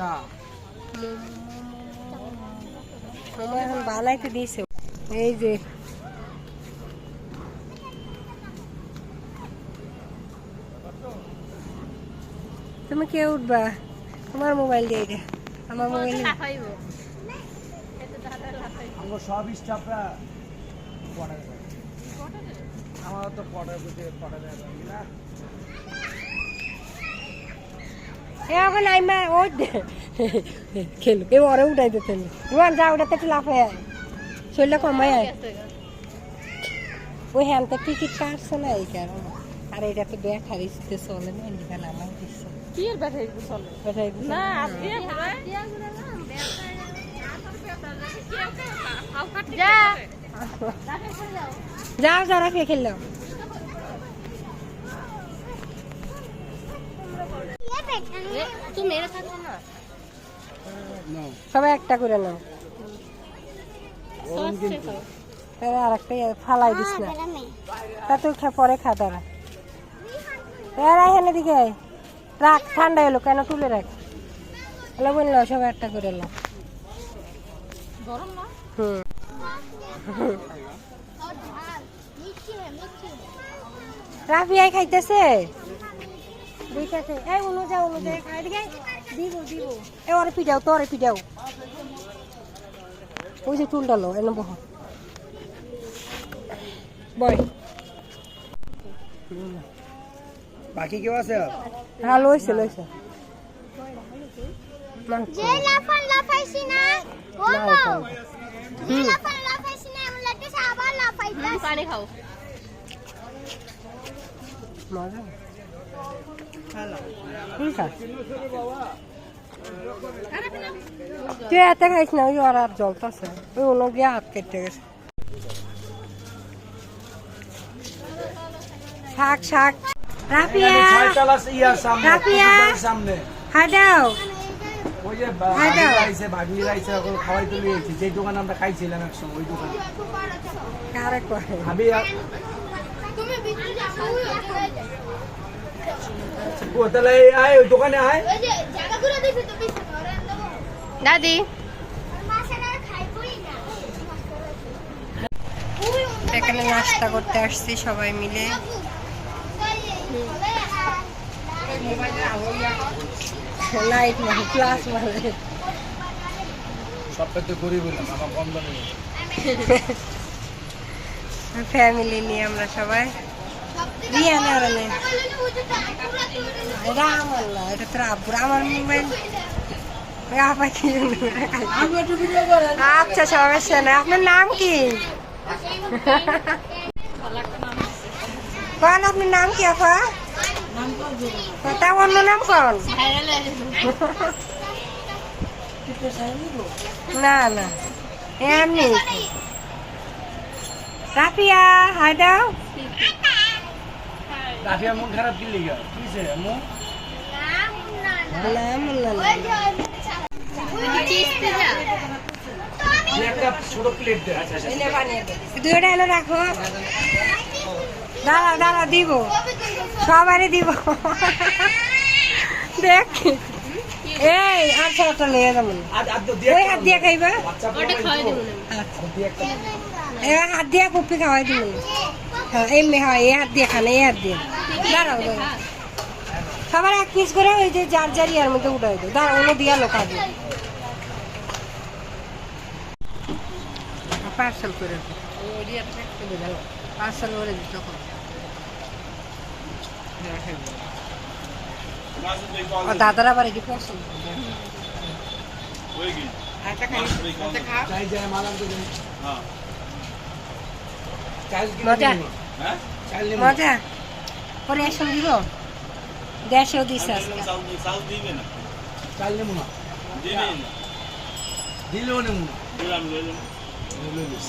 না। মোমো এখন বানাইতে দিয়েছে এই যে। তুমি কে উঠবা? তোমার মোবাইল দিয়ে এটা আমার মোবাইল আমার সব স্টাফরা পড়া আমার তো পড়া বুঝে পড়া যায় না। এখন আইমা ওই খেলো। কেউ ওরে উঠাই দিতে ইমান যা উঠাতে একটু লাফে আয়। শরীরটা কমাই আয়। ওই হ্যানতে টিকিট কাটছে না এই কারণে। আর এটা তো ব্যাটারি দিতে চলে না এদিকে নামাই দিচ্ছে। কি এর ব্যাটারি চলে। ব্যাটারি না না। আজকে যাও যাও রাখে খেললো তুমি না সবাই একটা করে নাও। আর একটা ফালাই দিস না। তা তুই পরে খা তারা। এরা এখানে দিকে। রাখ ঠান্ডা এলো কেন তুলে রাখ। এলো বলল সবাই একটা করে না? হুম। রাফিয়াই খাইতেছে? দেখেছে এই উনো যাও উনো যাও খাই দিকে দিব দিব। এ ওরে পিটাও তোরে পিটাও। ওই যে চুলটা লো এনে বহ। বয়। বাকি কেউ আছে? হ্যাঁ লইছে লইছে। যে লাফান লাফাইছি না ও না, বউ। এটা না। যে লাফান লাফাইছি না এমন লাগতেছে আবার লাফাইতাছি। পানি খাও মজা ঠিক আছে তুই এতে খাইস না ওই আর জ্বলতেছে ওই অন্য গিয়ে হাত কেটে গেছে শাক শাক রাফিয়া রাফিয়া। হাই দাও ওই যে। ভাগনি রাইছে ভাগনি রাইছে এখন খাওয়াই তুলে গেছি যে দোকানে আমরা খাইছিলাম একসময় ওই দোকানে কারে আমি আয় ওই দোকানে আয়। দাদি। এখানে নাস্তা করতে আসছি সবাই মিলে। লাইট মানে ক্লাস মানে সবটা গরিব আমার কম দামে ফ্যামিলি নিয়ে আমরা সবাই। রিয়ান আর নেই এটা আমার না এটা তোর আব্বুর আমার মোবাইল আপা কি আচ্ছা সমস্যা নেই আপনার নাম কি কোন আপনার নাম কি আপা তা অন্য নাম কোন না না এমনি রাফিয়া হাই দাও রাফিয়া মন খারাপ কি লিগা দে আচ্ছা আচ্ছা। এনে রাখো। দিব। সবারই দিব। দেখ। এই আচ্ছা একটা লয়ে যাব ওই হাত দিয়ে খাইবা? আচ্ছা এই হাত দিয়ে কপি খাওয়াই দিব। হ্যাঁ এমনি হয় এই হাত দিয়ে খান এই হাত দিয়ে। দাঁড়াও সবার এক পিস করে ওই যে যার যার ইয়ার মধ্যে উঠাই দেবো দাঁড়াও অন্য দিয়া লোক খাবে পার্সেল করে পার্সেল করে দিত তখন। ও দাদারা বাড়ি কি পছন্দ চাই যায় মালাম তো দেন চাল কি মজা? চাল নেব মজা? পরে এসব দিব? দেশেও দিছে চাল নেব না। দিলেও নেব না। লইলিস।